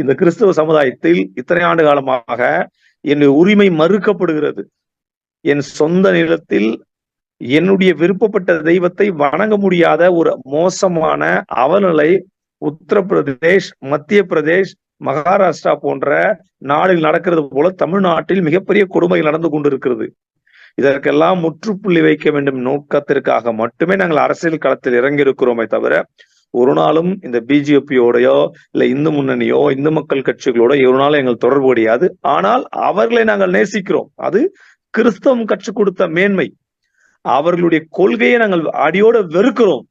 இந்த கிறிஸ்தவ சமுதாயத்தில் இத்தனை ஆண்டு காலமாக என்னுடைய உரிமை மறுக்கப்படுகிறது. என் சொந்த நிலத்தில் என்னுடைய விருப்பப்பட்ட தெய்வத்தை வணங்க முடியாத ஒரு மோசமான அவநிலை உத்தரப்பிரதேஷ் மத்திய பிரதேஷ் மகாராஷ்டிரா போன்ற நாடில் நடக்கிறது போல தமிழ்நாட்டில் மிகப்பெரிய கொடுமை நடந்து கொண்டிருக்கிறது. இதற்கெல்லாம் முற்றுப்புள்ளி வைக்க வேண்டும் நோக்கத்திற்காக மட்டுமே நாங்கள் அரசியல் களத்தில் இறங்கி இருக்கிறோமே தவிர ஒரு நாளும் இந்த பிஜேபியோடையோ இல்ல இந்து முன்னணியோ இந்து மக்கள் கட்சிகளோட ஒரு நாளும் எங்கள் தொடர்பு கிடையாது. ஆனால் அவர்களை நாங்கள் நேசிக்கிறோம். அது கிறிஸ்தவம் கற்றுக் கொடுத்த மேன்மை. அவர்களுடைய கொள்கையை நாங்கள் அடியோட வெறுக்கிறோம்.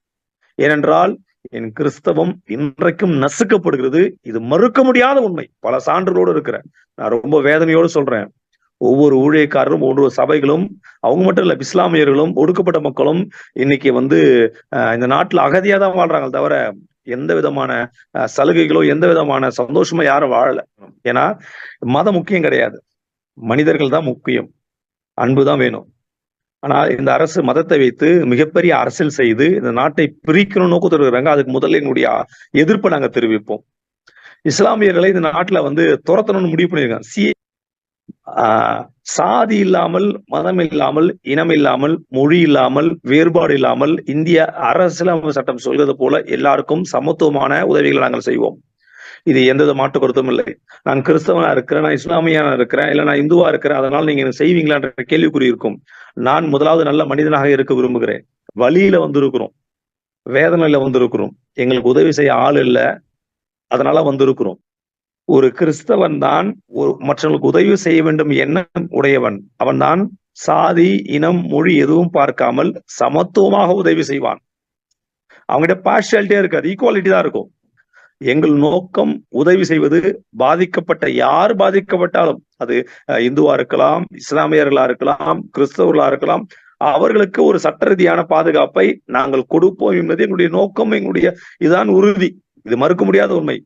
ஏனென்றால் என் கிறிஸ்தவம் இன்றைக்கும் நசுக்கப்படுகிறது. இது மறுக்க முடியாத உண்மை. பல சான்றுகளோடு இருக்கிறேன். நான் ரொம்ப வேதனையோடு சொல்றேன். ஒவ்வொரு ஊழியக்காரரும் ஒவ்வொரு சபைகளும் அவங்க மட்டும் இல்ல இஸ்லாமியர்களும் ஒடுக்கப்பட்ட மக்களும் இன்னைக்கு வந்து இந்த நாட்டுல அகதியா தான் வாழ்றாங்க தவிர எந்த விதமான சலுகைகளோ எந்த விதமான சந்தோஷமா யாரும் வாழல. ஏன்னா மதம் முக்கியம் கிடையாது. மனிதர்கள் தான் முக்கியம். அன்புதான் வேணும். ஆனா இந்த அரசு மதத்தை வைத்து மிகப்பெரிய அரசியல் செய்து இந்த நாட்டை பிரிக்கணும் நோக்கத்தில் இருக்கிறாங்க அதுக்கு முதல்ல எங்களுடைய எதிர்ப்பை நாங்க தெரிவிப்போம். இஸ்லாமியர்களை இந்த நாட்டுல வந்து துரத்தணும்னு முடிவு பண்ணியிருக்காங்க. சி சாதி இல்லாமல் மதம் இல்லாமல் இனம் இல்லாமல் மொழி இல்லாமல் வேறுபாடு இல்லாமல் இந்திய அரசியலமைப்பு சட்டம் சொல்வது போல எல்லாருக்கும் சமத்துவமான உதவிகளை நாங்கள் செய்வோம். இது எந்தவித மாற்று கருத்தும் இல்லை. நான் கிறிஸ்தவனா இருக்கிறேன் நான் இஸ்லாமியான இருக்கிறேன் இல்ல நான் இந்துவா இருக்கிறேன் அதனால நீங்க எனக்கு செய்வீங்களான்ற கேள்விக்குறி இருக்கும். நான் முதலாவது நல்ல மனிதனாக இருக்க விரும்புகிறேன். வழியில வந்திருக்கிறோம். வேதனையில வந்திருக்கிறோம். எங்களுக்கு உதவி செய்ய ஆள் இல்லை. அதனால வந்திருக்கிறோம். ஒரு கிறிஸ்தவன் தான் ஒரு மற்றவங்களுக்கு உதவி செய்ய வேண்டும் எண்ணம் உடையவன். அவன் தான் சாதி இனம் மொழி எதுவும் பார்க்காமல் சமத்துவமாக உதவி செய்வான். அவங்ககிட்ட பார்ஷியாலிட்டியா இருக்காது ஈக்குவாலிட்டி தான் இருக்கும். எங்கள் நோக்கம் உதவி செய்வது பாதிக்கப்பட்ட யார் பாதிக்கப்பட்டாலும் அது இந்துவா இருக்கலாம் இஸ்லாமியர்களா இருக்கலாம் கிறிஸ்தவர்களா இருக்கலாம் அவர்களுக்கு ஒரு சட்ட ரீதியான பாதுகாப்பை நாங்கள் கொடுப்போம் என்பது எங்களுடைய நோக்கம் எங்களுடைய இதுதான் உறுதி. இது மறுக்க முடியாத உண்மை.